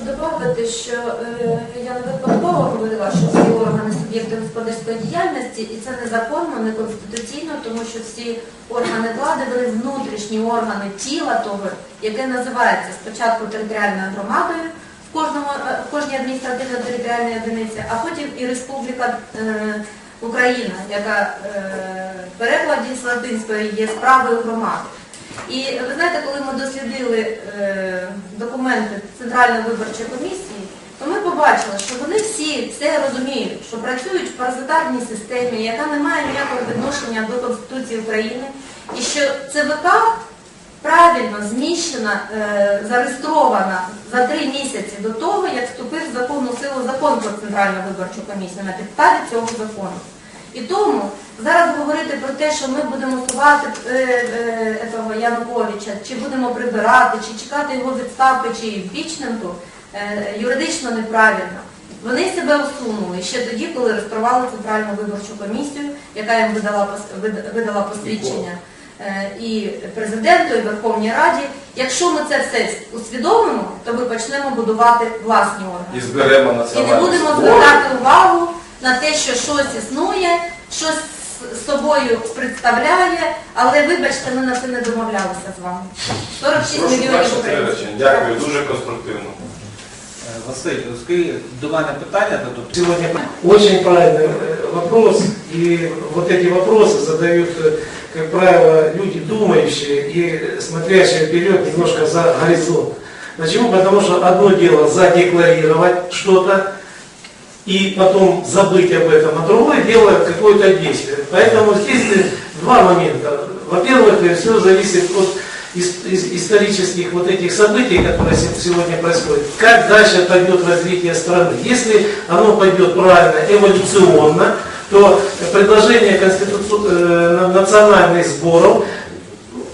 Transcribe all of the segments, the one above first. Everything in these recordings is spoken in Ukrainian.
Добавити, що е, я не випадково говорила, що всі органи суб'єкти господарської діяльності, і це незаконно, не конституційно, тому що всі органи влади вони внутрішні органи тіла того, яке називається спочатку територіальною громадою в кожному е, кожній адміністративно-територіальній одиниці, а потім і Республіка е, Україна, яка е, в перекладі з латинської є справою громади. І ви знаєте, коли ми дослідили е, документи Центральної виборчої комісії, то ми побачили, що вони всі все розуміють, що працюють в паразитарній системі, яка не має ніякого відношення до Конституції України, і що ЦВК правильно зміщена, е, зареєстрована за три місяці до того, як вступив в законну силу закон про Центральну виборчу комісію на підставі цього закону. І тому зараз говорити про те, що ми будемо сувати е, е, Януковича, чи будемо прибирати, чи чекати його відставки, чи імпічменту, е, юридично неправильно. Вони себе усунули ще тоді, коли реєстрували Центральну виборчу комісію, яка їм видала, видала посвідчення і президенту, і Верховній Раді. Якщо ми це все усвідомимо, то ми почнемо будувати власні органи. І зберемо І не будемо звертати увагу на те, що щось існує, щось з собою представляє, але вибачте, ми на це не домовлялися з вами. 46 Прошу мільйонів перше українців. речення. Дякую, дуже конструктивно. Е, Василь, оскільки до мене питання дадуть. Сегодня очень правильный э, вопрос, и вот эти вопросы задают, э, как правило, люди думающие и смотрящие вперед немножко за горизонт. Почему? Потому что одно дело задекларировать что-то и потом забыть об этом, а другое дело какое-то действие. Поэтому здесь э, два момента. Во-первых, все зависит от ис- ис- исторических вот этих событий, которые се- сегодня происходят, как дальше пойдет развитие страны. Если оно пойдет правильно, эволюционно, то предложение конституци- э, на- национальных сборов,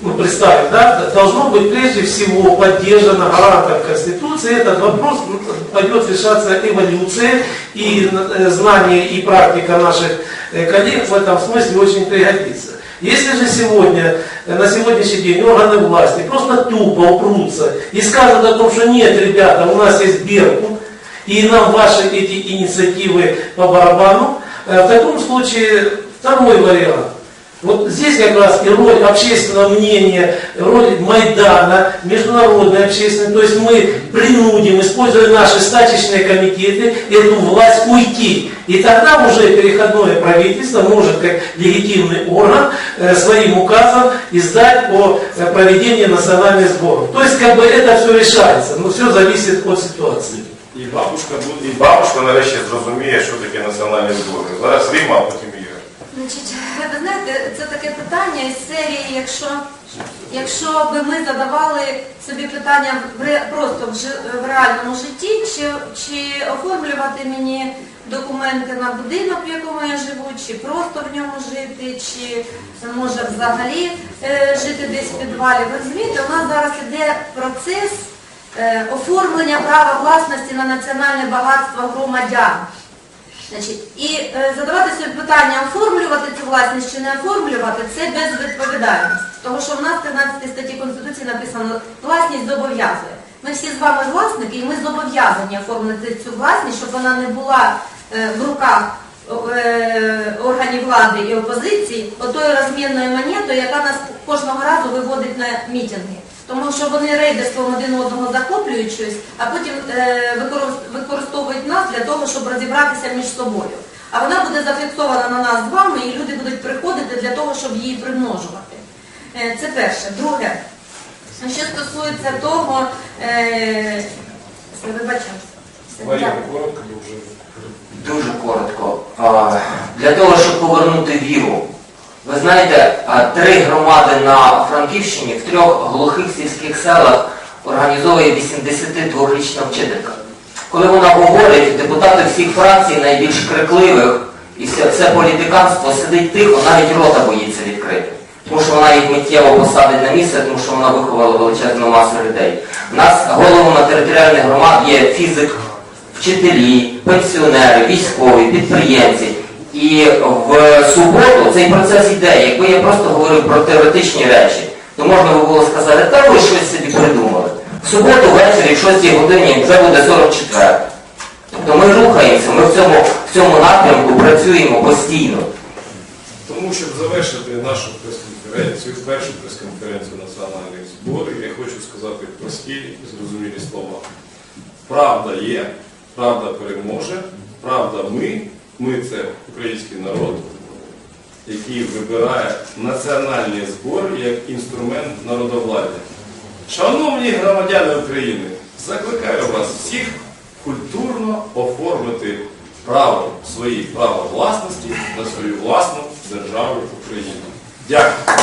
ну, представим, да, должно быть прежде всего поддержано гарантом Конституции. Этот вопрос ну, пойдет решаться эволюцией, и э, знание и практика наших э, коллег в этом смысле очень пригодится. Если же сегодня, э, на сегодняшний день органы власти просто тупо упрутся и скажут о том, что нет, ребята, у нас есть Беркут, и нам ваши эти инициативы по барабану, в таком случае второй вариант. Вот здесь как раз и роль общественного мнения, роль Майдана, международной общественной, то есть мы принудим, используя наши стачечные комитеты, эту власть уйти. И тогда уже переходное правительство может, как легитимный орган, э, своим указом издать о э, проведении национальных сборов. То есть как бы это все решается, но все зависит от ситуации. І бабушка буде, і бабушка нарешті зрозуміє, що таке національні збори. Зараз Рима, а потім Ігор. Значить, ви знаєте, це таке питання із серії, якщо, якщо би ми задавали собі питання в просто в, в реальному житті, чи, чи оформлювати мені документи на будинок, в якому я живу, чи просто в ньому жити, чи може взагалі е, жити десь в підвалі. Ви розумієте, у нас зараз іде процес е, оформлення права власності на національне багатство громадян. Значить, і е, задавати собі питання, оформлювати цю власність чи не оформлювати, це безвідповідальність. Тому що в нас в 13 статті Конституції написано, власність зобов'язує. Ми всі з вами власники, і ми зобов'язані оформити цю власність, щоб вона не була е, в руках органів влади і опозиції, отою розмінною монетою, яка нас кожного разу виводить на мітинги. Тому що вони рейдерством один одного захоплюють щось, а потім е, використовують нас для того, щоб розібратися між собою. А вона буде зафіксована на нас з вами, і люди будуть приходити для того, щоб її примножувати. Е, це перше. Друге, що стосується того, е, Марія, дякую. коротко дуже. Дуже коротко. Для того, щоб повернути віру. Ви знаєте, три громади на Франківщині в трьох глухих сільських селах організовує 82-річна вчителька. Коли вона говорить, депутати всіх фракцій, найбільш крикливих, і все, все політиканство сидить тихо, навіть рота боїться відкрити. Тому що вона їх миттєво посадить на місце, тому що вона виховала величезну масу людей. У нас головами територіальних громад є фізик, вчителі, пенсіонери, військові, підприємці. І в суботу цей процес йде. Якби я просто говорив про теоретичні речі, то можна би було сказати, та ви щось собі придумали. В суботу ввечері, в 6 годині, вже буде 44. Тобто ми рухаємося, ми в цьому, в цьому напрямку працюємо постійно. Тому, щоб завершити нашу прес-конференцію, першу прес-конференцію національних зборів, я хочу сказати прості і зрозумілі слова. Правда є, правда переможе, правда ми, ми це український народ, який вибирає національні збори як інструмент народовладдя. Шановні громадяни України, закликаю вас всіх культурно оформити право, свої права власності на свою власну державу Україну. Дякую.